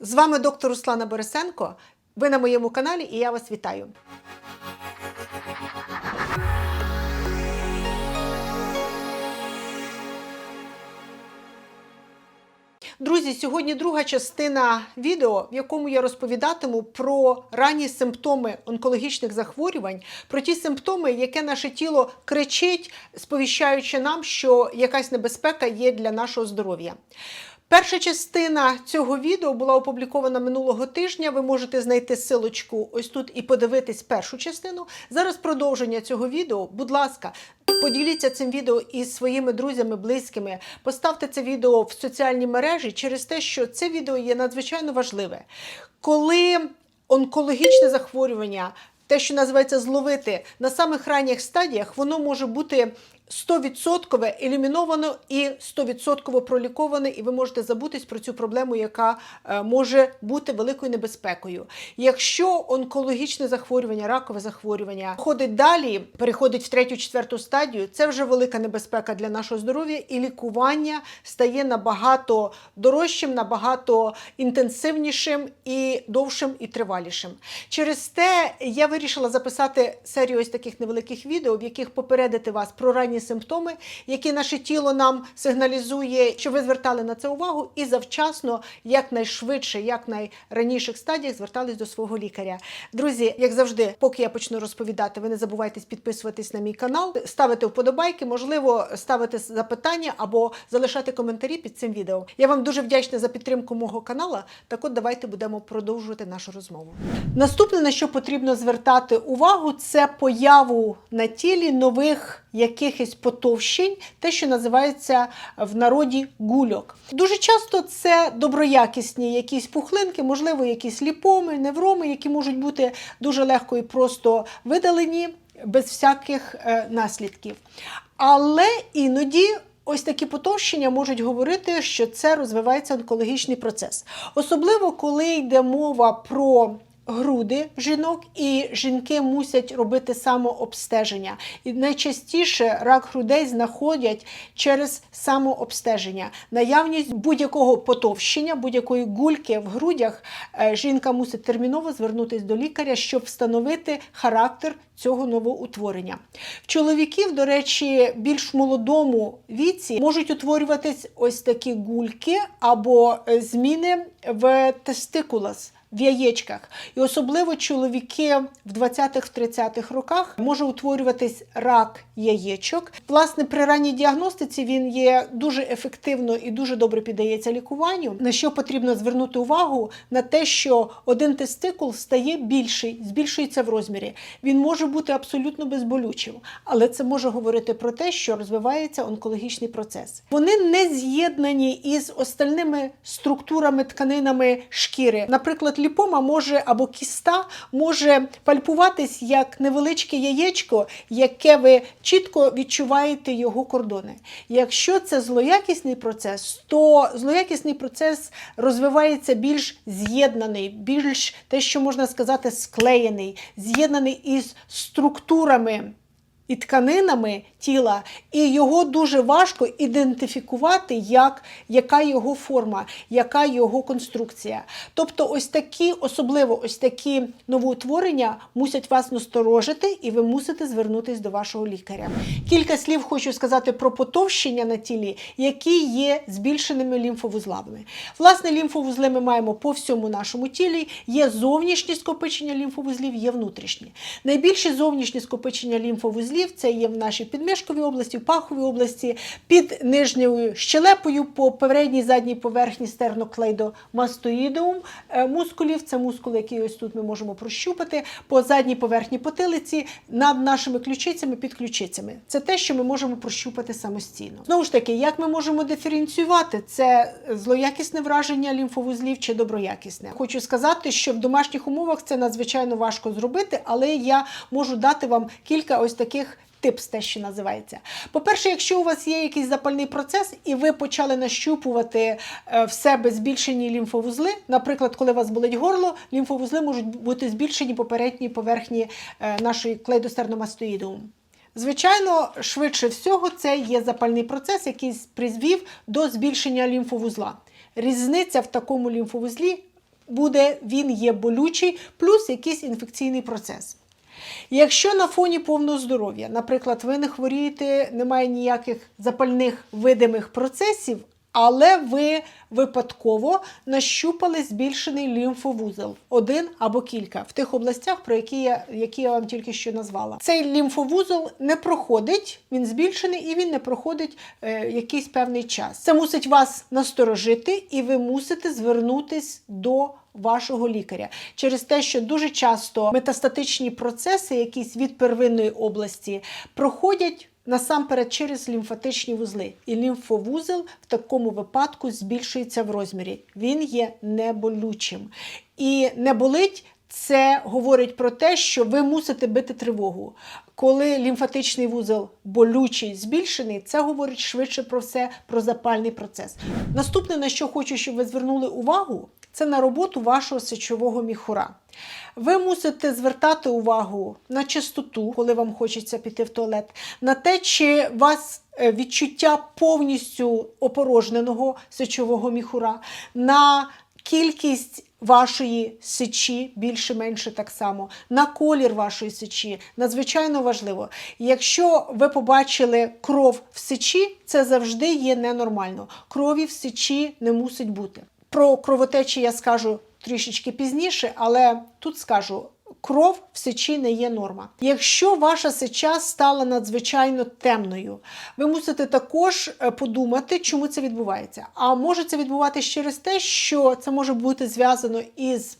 З вами доктор Руслана Борисенко. Ви на моєму каналі і я вас вітаю. Друзі, сьогодні друга частина відео, в якому я розповідатиму про ранні симптоми онкологічних захворювань, про ті симптоми, яке наше тіло кричить, сповіщаючи нам, що якась небезпека є для нашого здоров'я. Перша частина цього відео була опублікована минулого тижня. Ви можете знайти силочку ось тут і подивитись першу частину. Зараз продовження цього відео. Будь ласка, поділіться цим відео із своїми друзями, близькими. Поставте це відео в соціальні мережі через те, що це відео є надзвичайно важливе. Коли онкологічне захворювання, те, що називається зловити на самих ранніх стадіях, воно може бути 100% еліміновано і 100% проліковане, і ви можете забутись про цю проблему, яка е, може бути великою небезпекою. Якщо онкологічне захворювання, ракове захворювання ходить далі, переходить в третю, четверту стадію, це вже велика небезпека для нашого здоров'я, і лікування стає набагато дорожчим, набагато інтенсивнішим і довшим і тривалішим. Через те я вирішила записати серію ось таких невеликих відео, в яких попередити вас про ранні симптоми, які наше тіло нам сигналізує, що ви звертали на це увагу, і завчасно, якнайшвидше, як найраніших стадіях звертались до свого лікаря. Друзі, як завжди, поки я почну розповідати, ви не забувайте підписуватись на мій канал, ставити вподобайки, можливо, ставити запитання або залишати коментарі під цим відео. Я вам дуже вдячна за підтримку мого канала. Так от давайте будемо продовжувати нашу розмову. Наступне, на що потрібно звертати увагу, це появу на тілі нових якихось потовщень, те, що називається в народі гульок. Дуже часто це доброякісні якісь пухлинки, можливо, якісь ліпоми, невроми, які можуть бути дуже легко і просто видалені без всяких е, наслідків. Але іноді. Ось такі потовщення можуть говорити, що це розвивається онкологічний процес. Особливо, коли йде мова про груди жінок, і жінки мусять робити самообстеження. І найчастіше рак грудей знаходять через самообстеження. Наявність будь-якого потовщення, будь-якої гульки в грудях е, жінка мусить терміново звернутися до лікаря, щоб встановити характер цього новоутворення. В чоловіків, до речі, більш молодому віці можуть утворюватись ось такі гульки або е, зміни в тестикулас в яєчках. І особливо чоловіки в 20-30-х роках може утворюватись рак яєчок. Власне, при ранній діагностиці він є дуже ефективно і дуже добре піддається лікуванню. На що потрібно звернути увагу на те, що один тестикул стає більший, збільшується в розмірі. Він може бути абсолютно безболючим, але це може говорити про те, що розвивається онкологічний процес. Вони не з'єднані із остальними структурами тканинами шкіри. Наприклад, ліпома може або кіста може пальпуватись як невеличке яєчко, яке ви чітко відчуваєте його кордони. Якщо це злоякісний процес, то злоякісний процес розвивається більш з'єднаний, більш те, що можна сказати, склеєний, з'єднаний із структурами. І тканинами тіла, і його дуже важко ідентифікувати, як, яка його форма, яка його конструкція. Тобто, ось такі, особливо ось такі новоутворення мусять вас насторожити, і ви мусите звернутися до вашого лікаря. Кілька слів хочу сказати про потовщення на тілі, які є збільшеними лімфовузлами. Власне, лімфовузли ми маємо по всьому нашому тілі. Є зовнішні скопичення лімфовузлів, є внутрішні. Найбільше зовнішні скопичення лімфовузлів це є в нашій підмишковій області, в паховій області, під нижньою щелепою по передній задній поверхні стерноклейдомастоїдеум е, мускулів. Це мускули, які ось тут ми можемо прощупати, по задній поверхні потилиці, над нашими ключицями, під ключицями. Це те, що ми можемо прощупати самостійно. Знову ж таки, як ми можемо диференціювати це злоякісне враження лімфовузлів чи доброякісне? Хочу сказати, що в домашніх умовах це надзвичайно важко зробити, але я можу дати вам кілька ось таких типс, що називається. По-перше, якщо у вас є якийсь запальний процес, і ви почали нащупувати е, в себе збільшені лімфовузли, наприклад, коли у вас болить горло, лімфовузли можуть бути збільшені по передній поверхні е, нашої клейдостерномастоїдеум. Звичайно, швидше всього, це є запальний процес, який призвів до збільшення лімфовузла. Різниця в такому лімфовузлі буде, він є болючий, плюс якийсь інфекційний процес. Якщо на фоні повного здоров'я, наприклад, ви не хворієте, немає ніяких запальних видимих процесів, але ви випадково нащупали збільшений лімфовузол, один або кілька в тих областях, про які я, які я вам тільки що назвала. Цей лімфовузол не проходить, він збільшений і він не проходить е, якийсь певний час. Це мусить вас насторожити, і ви мусите звернутись до вашого лікаря через те, що дуже часто метастатичні процеси, якісь від первинної області, проходять. Насамперед через лімфатичні вузли. І лімфовузол в такому випадку збільшується в розмірі. Він є неболючим. І не болить це говорить про те, що ви мусите бити тривогу. Коли лімфатичний вузол болючий, збільшений, це говорить швидше про все про запальний процес. Наступне, на що хочу, щоб ви звернули увагу, це на роботу вашого сечового міхура. Ви мусите звертати увагу на чистоту, коли вам хочеться піти в туалет, на те, чи у вас е, відчуття повністю опорожненого сечового міхура, на кількість вашої сечі, більше-менше так само, на колір вашої сечі. Надзвичайно важливо. Якщо ви побачили кров в сечі, це завжди є ненормально. Крові в сечі не мусить бути. Про кровотечі я скажу трішечки пізніше, але тут скажу. Кров в сечі не є норма. Якщо ваша сеча стала надзвичайно темною, ви мусите також е, подумати, чому це відбувається. А може це відбуватися через те, що це може бути зв'язано із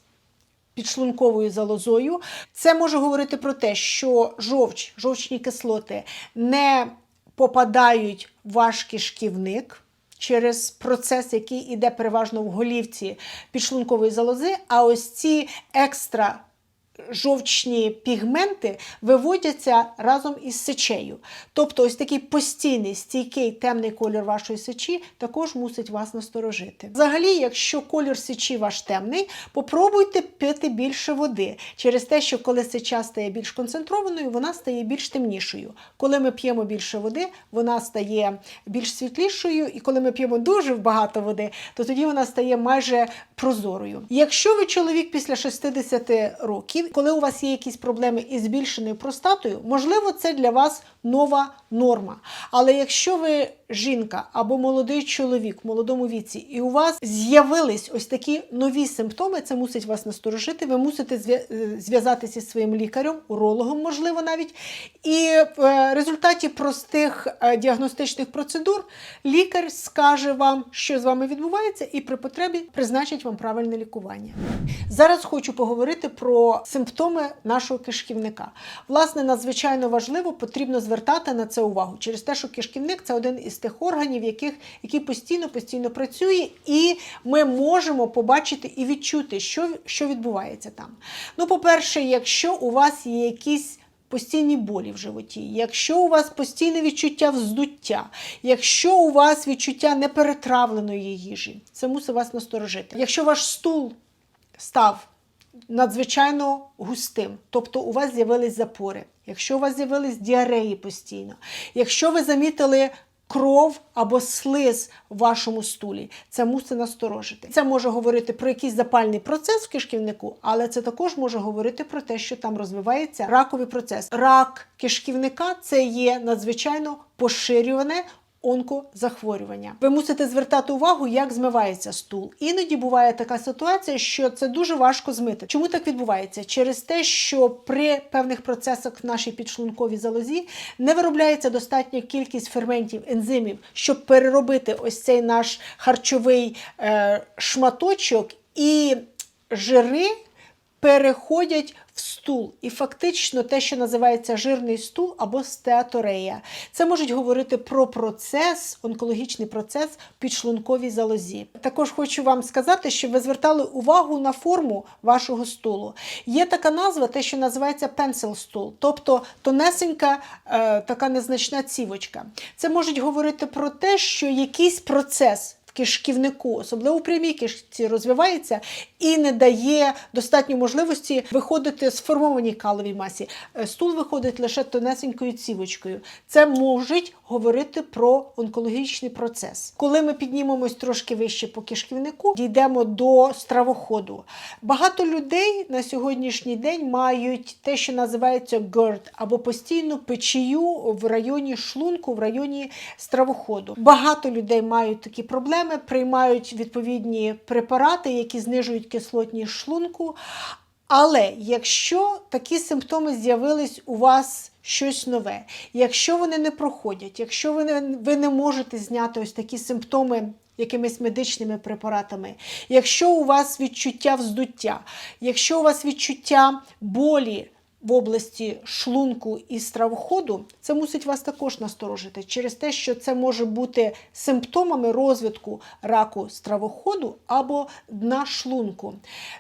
підшлунковою залозою. Це може говорити про те, що жовч, жовчні кислоти не попадають в ваш кишківник через процес, який іде переважно в голівці підшлункової залози, а ось ці екстра жовчні пігменти виводяться разом із сечею. Тобто, ось такий постійний стійкий темний колір вашої сечі також мусить вас насторожити. Взагалі, якщо колір сечі ваш темний, попробуйте пити більше води через те, що коли сеча стає більш концентрованою, вона стає більш темнішою. Коли ми п'ємо більше води, вона стає більш світлішою, і коли ми п'ємо дуже багато води, то тоді вона стає майже прозорою. Якщо ви чоловік після 60 років, коли у вас є якісь проблеми із збільшеною простатою, можливо, це для вас нова норма. Але якщо ви жінка або молодий чоловік в молодому віці, і у вас з'явились ось такі нові симптоми, це мусить вас насторожити. Ви мусите зв'язатися зі своїм лікарем, урологом, можливо, навіть. І в результаті простих е, діагностичних процедур лікар скаже вам, що з вами відбувається, і при потребі призначить вам правильне лікування. Зараз хочу поговорити про симптоми нашого кишківника. Власне, надзвичайно важливо, потрібно звертати на це увагу через те, що кишківник це один із тих органів, яких, який постійно постійно працює, і ми можемо побачити і відчути, що, що відбувається там. Ну, по-перше, якщо у вас є якісь Постійні болі в животі, якщо у вас постійне відчуття вздуття, якщо у вас відчуття неперетравленої їжі, це мусить вас насторожити. Якщо ваш стул став надзвичайно густим, тобто у вас з'явились запори, якщо у вас з'явились діареї постійно, якщо ви замітили кров або слиз в вашому стулі, це мусить насторожити. Це може говорити про якийсь запальний процес в кишківнику, але це також може говорити про те, що там розвивається раковий процес. Рак кишківника це є надзвичайно поширюване онкозахворювання. Ви мусите звертати увагу, як змивається стул. Іноді буває така ситуація, що це дуже важко змити. Чому так відбувається? Через те, що при певних процесах в нашій підшлунковій залозі не виробляється достатня кількість ферментів, ензимів, щоб переробити ось цей наш харчовий е, шматочок і жири переходять стул. І фактично те, що називається жирний стул або стеаторея. Це можуть говорити про процес, онкологічний процес підшлунковій залозі. Також хочу вам сказати, щоб ви звертали увагу на форму вашого стулу. Є така назва, те, що називається pencil стул, тобто тонесенька е, така незначна цівочка. Це можуть говорити про те, що якийсь процес кишківнику, особливо у прямій кишці, розвивається і не дає достатньо можливості виходити сформованій каловій масі. Е, Стул виходить лише тонесенькою цівочкою. Це можуть говорити про онкологічний процес. Коли ми піднімемось трошки вище по кишківнику, дійдемо до стравоходу. Багато людей на сьогоднішній день мають те, що називається GERD, або постійну печію в районі шлунку, в районі стравоходу. Багато людей мають такі проблеми, приймають відповідні препарати, які знижують кислотність шлунку. Але якщо такі симптоми з'явились у вас щось нове, якщо вони не проходять, якщо ви не, ви не можете зняти ось такі симптоми якимись медичними препаратами, якщо у вас відчуття вздуття, якщо у вас відчуття болі, в області шлунку і стравоходу, це мусить вас також насторожити через те, що це може бути симптомами розвитку раку стравоходу або дна шлунку.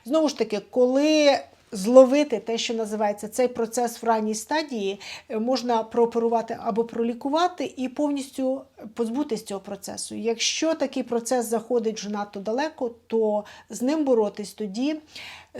Знову ж таки, коли Зловити те, що називається цей процес в ранній стадії, е, можна прооперувати або пролікувати і повністю позбутися цього процесу. Якщо такий процес заходить вже надто далеко, то з ним боротись тоді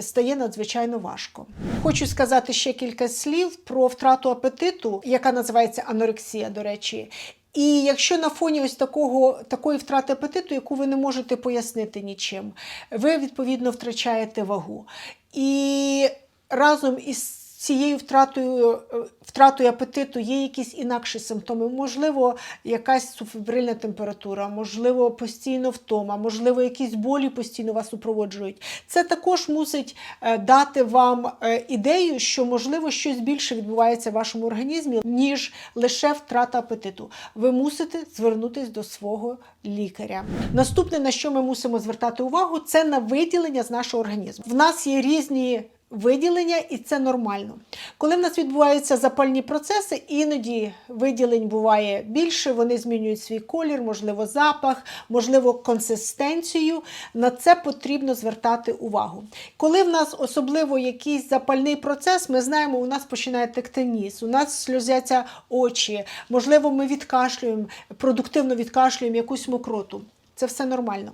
стає надзвичайно важко. Хочу сказати ще кілька слів про втрату апетиту, яка називається анорексія, до речі. І якщо на фоні ось такого такої втрати апетиту, яку ви не можете пояснити нічим, ви відповідно втрачаєте вагу. І разом із цією втратою е, втратою апетиту є якісь інакші симптоми. Можливо, якась суфібрильна температура, можливо, постійно втома, можливо, якісь болі постійно вас супроводжують. Це також мусить е, дати вам е, ідею, що можливо щось більше відбувається в вашому організмі, ніж лише втрата апетиту. Ви мусите звернутися до свого лікаря. Наступне, на що ми мусимо звертати увагу, це на виділення з нашого організму. В нас є різні виділення, і це нормально. Коли в нас відбуваються запальні процеси, іноді виділень буває більше, вони змінюють свій колір, можливо, запах, можливо, консистенцію. На це потрібно звертати увагу. Коли в нас особливо якийсь запальний процес, ми знаємо, у нас починає текти ніс, у нас сльозяться очі, можливо, ми відкашлюємо, продуктивно відкашлюємо якусь мокроту. Це все нормально.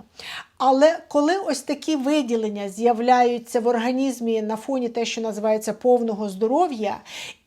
Але коли ось такі виділення з'являються в організмі на фоні те, що називається повного здоров'я,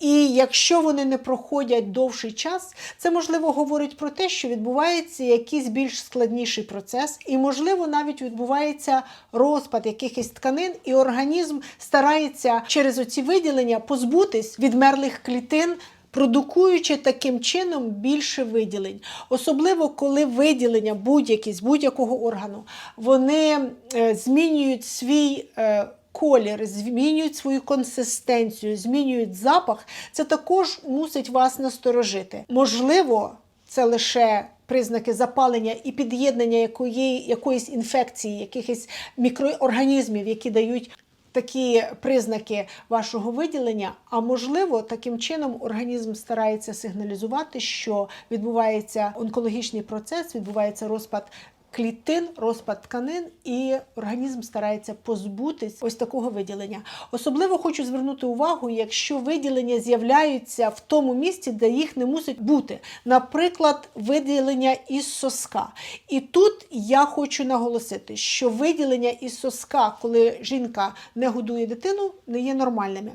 і якщо вони не проходять довший час, це можливо говорить про те, що відбувається якийсь більш складніший процес, і, можливо, навіть відбувається розпад якихось тканин, і організм старається через оці виділення позбутись відмерлих клітин продукуючи таким чином більше виділень. Особливо, коли виділення будь-які з будь-якого органу, вони е, змінюють свій. Е, колір, змінюють свою консистенцію, змінюють запах, це також мусить вас насторожити. Можливо, це лише признаки запалення і під'єднання якої, якоїсь інфекції, якихось мікроорганізмів, які дають такі признаки вашого виділення, а можливо, таким чином організм старається сигналізувати, що відбувається онкологічний процес, відбувається розпад клітин, розпад тканин, і організм старається позбутись ось такого виділення. Особливо хочу звернути увагу, якщо виділення з'являються в тому місці, де їх не мусить бути. Наприклад, виділення із соска. І тут я хочу наголосити, що виділення із соска, коли жінка не годує дитину, не є нормальними.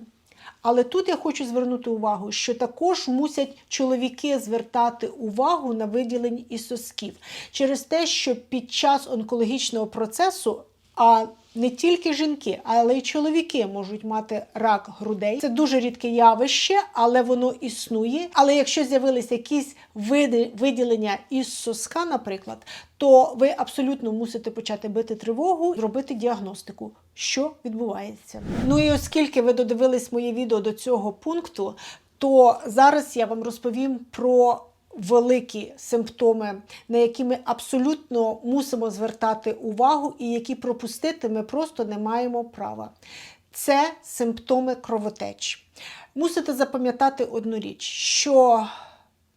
Але тут я хочу звернути увагу, що також мусять чоловіки звертати увагу на виділення і сосків через те, що під час онкологічного процесу, а не тільки жінки, але й чоловіки можуть мати рак грудей. Це дуже рідке явище, але воно існує. Але якщо з'явилися якісь види виділення із соска, наприклад, то ви абсолютно мусите почати бити тривогу, зробити діагностику, що відбувається. Ну і оскільки ви додивились моє відео до цього пункту, то зараз я вам розповім про великі симптоми, на які ми абсолютно мусимо звертати увагу, і які пропустити ми просто не маємо права. Це симптоми кровотеч. Мусите запам'ятати одну річ, що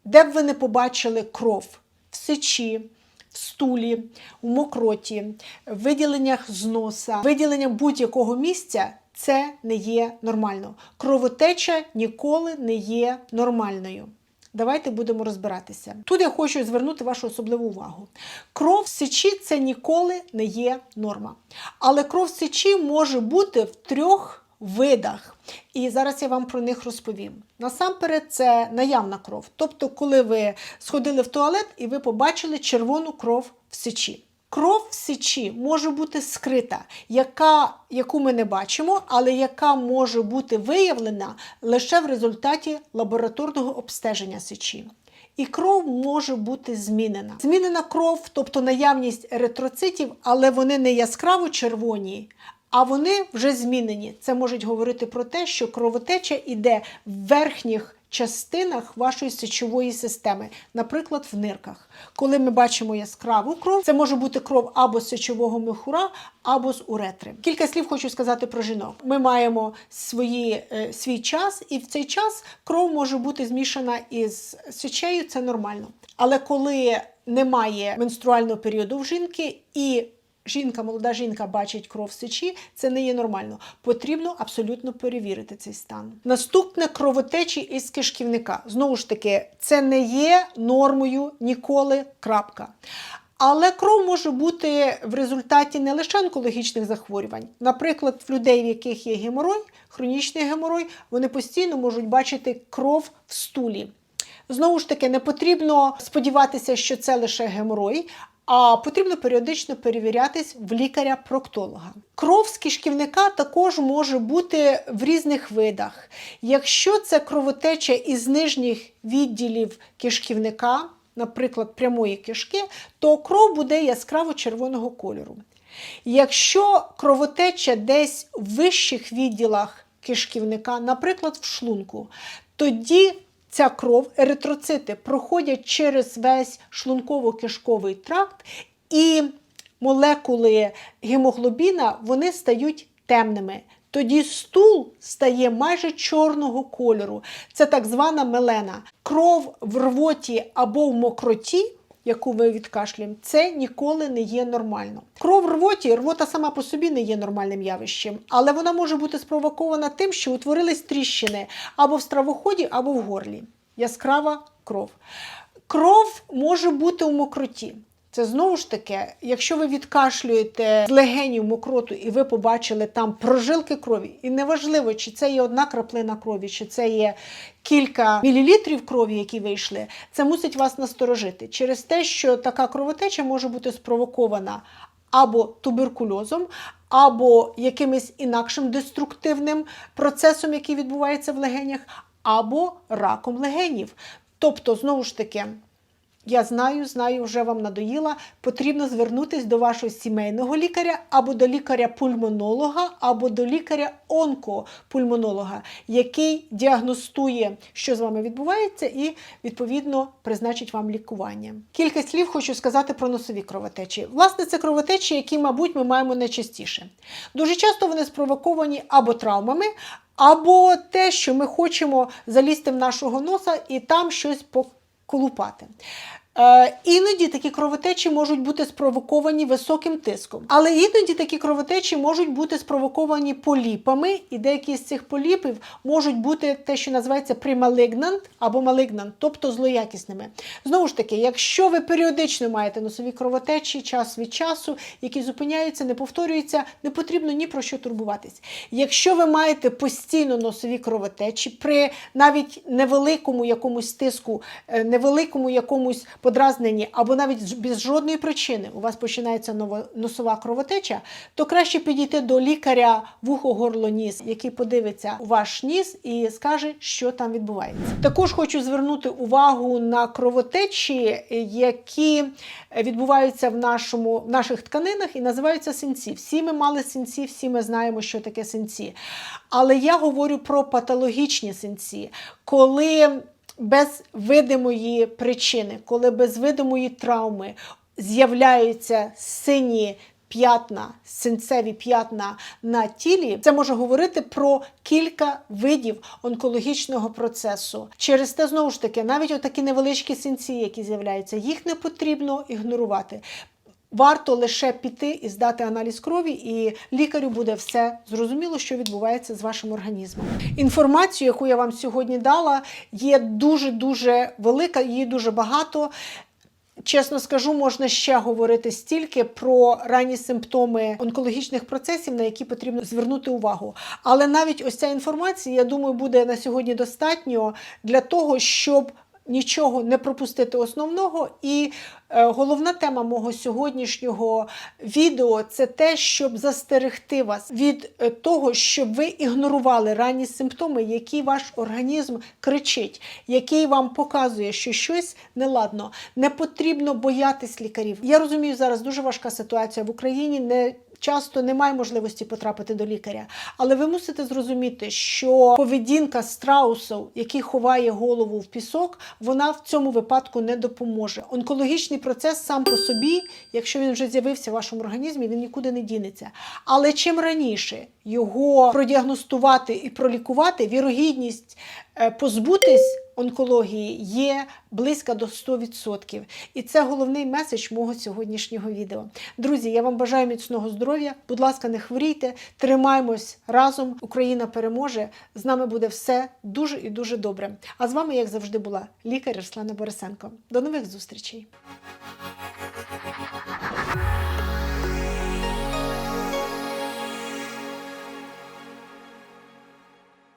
де б ви не побачили кров в сечі, в стулі, в мокроті, в виділеннях з носа, виділенням будь-якого місця. Це не є нормально. Кровотеча ніколи не є нормальною. Давайте будемо розбиратися. Тут я хочу звернути вашу особливу увагу. Кров в сечі це ніколи не є норма. Але кров в сечі може бути в трьох видах. І зараз я вам про них розповім. Насамперед, це наявна кров. Тобто, коли ви сходили в туалет і ви побачили червону кров в сечі. Кров в сечі може бути скрита, яка, яку ми не бачимо, але яка може бути виявлена лише в результаті лабораторного обстеження сечі. І кров може бути змінена. Змінена кров, тобто наявність еритроцитів, але вони не яскраво червоні, а вони вже змінені. Це можуть говорити про те, що кровотеча йде в верхніх частинах вашої сечової системи, наприклад, в нирках. Коли ми бачимо яскраву кров, це може бути кров або з сечового мехура, або з уретри. Кілька слів хочу сказати про жінок. Ми маємо свої, е, свій час, і в цей час кров може бути змішана із сечею, це нормально. Але коли немає менструального періоду в жінки і жінка, молода жінка бачить кров в сечі, це не є нормально. Потрібно абсолютно перевірити цей стан. Наступне кровотечі із кишківника. Знову ж таки, це не є нормою ніколи. крапка. Але кров може бути в результаті не лише онкологічних захворювань. Наприклад, в людей, в яких є геморой, хронічний геморой, вони постійно можуть бачити кров в стулі. Знову ж таки, не потрібно сподіватися, що це лише геморой, а потрібно періодично перевірятись в лікаря-проктолога. Кров з кишківника також може бути в різних видах. Якщо це кровотеча із нижніх відділів кишківника, наприклад, прямої кишки, то кров буде яскраво червоного кольору. Якщо кровотеча десь в вищих відділах кишківника, наприклад, в шлунку, тоді ця кров, еритроцити проходять через весь шлунково-кишковий тракт, і молекули гемоглобіна вони стають темними. Тоді стул стає майже чорного кольору. Це так звана мелена. Кров в рвоті або в мокроті, яку ми відкашлюємо, це ніколи не є нормально. Кров в рвоті, рвота сама по собі не є нормальним явищем, але вона може бути спровокована тим, що утворились тріщини або в стравоході, або в горлі. Яскрава кров. Кров може бути у мокроті. Це знову ж таки, якщо ви відкашлюєте з легенів мокроту і ви побачили там прожилки крові, і неважливо, чи це є одна краплина крові, чи це є кілька мілілітрів крові, які вийшли, це мусить вас насторожити через те, що така кровотеча може бути спровокована або туберкульозом, або якимось інакшим деструктивним процесом, який відбувається в легенях, або раком легенів. Тобто, знову ж таки. Я знаю, знаю, вже вам надоїла. Потрібно звернутися до вашого сімейного лікаря, або до лікаря-пульмонолога, або до лікаря-онкопульмонолога, який діагностує, що з вами відбувається, і відповідно призначить вам лікування. Кілька слів хочу сказати про носові кровотечі. Власне, це кровотечі, які, мабуть, ми маємо найчастіше. Дуже часто вони спровоковані або травмами. Або те, що ми хочемо залізти в нашого носа і там щось поколупати. Е, іноді такі кровотечі можуть бути спровоковані високим тиском, але іноді такі кровотечі можуть бути спровоковані поліпами, і деякі з цих поліпів можуть бути те, що називається прималигнант або малигнант, тобто злоякісними. Знову ж таки, якщо ви періодично маєте носові кровотечі час від часу, які зупиняються, не повторюються, не потрібно ні про що турбуватись. Якщо ви маєте постійно носові кровотечі при навіть невеликому якомусь тиску, е, невеликому якомусь подразненні або навіть без жодної причини у вас починається носова кровотеча, то краще підійти до лікаря вухо горло ніс, який подивиться у ваш ніс і скаже, що там відбувається. Також хочу звернути увагу на кровотечі, які відбуваються в нашому в наших тканинах і називаються синці. Всі ми мали синці, всі ми знаємо, що таке синці. Але я говорю про патологічні синці, коли без видимої причини, коли без видимої травми з'являються сині п'ятна, синцеві п'ятна на тілі, це може говорити про кілька видів онкологічного процесу. Через те, знову ж таки, навіть отакі невеличкі синці, які з'являються, їх не потрібно ігнорувати. Варто лише піти і здати аналіз крові, і лікарю буде все зрозуміло, що відбувається з вашим організмом. Інформацію, яку я вам сьогодні дала, є дуже дуже велика, її дуже багато. Чесно скажу, можна ще говорити стільки про ранні симптоми онкологічних процесів, на які потрібно звернути увагу. Але навіть ось ця інформація, я думаю, буде на сьогодні достатньо для того, щоб нічого не пропустити основного. І е, головна тема мого сьогоднішнього відео це те, щоб застерегти вас від е, того, щоб ви ігнорували ранні симптоми, які ваш організм кричить, який вам показує, що щось неладно. Не потрібно боятись лікарів. Я розумію, зараз дуже важка ситуація в Україні. Не Часто немає можливості потрапити до лікаря, але ви мусите зрозуміти, що поведінка страусов, який ховає голову в пісок, вона в цьому випадку не допоможе. Онкологічний процес сам по собі, якщо він вже з'явився в вашому організмі, він нікуди не дінеться. Але чим раніше його продіагностувати і пролікувати, вірогідність е, позбутись онкології є близько до 100%. І це головний меседж мого сьогоднішнього відео. Друзі, я вам бажаю міцного здоров'я. Будь ласка, не хворійте, тримаймось разом. Україна переможе. З нами буде все дуже і дуже добре. А з вами, як завжди, була лікар Руслана Борисенко. До нових зустрічей!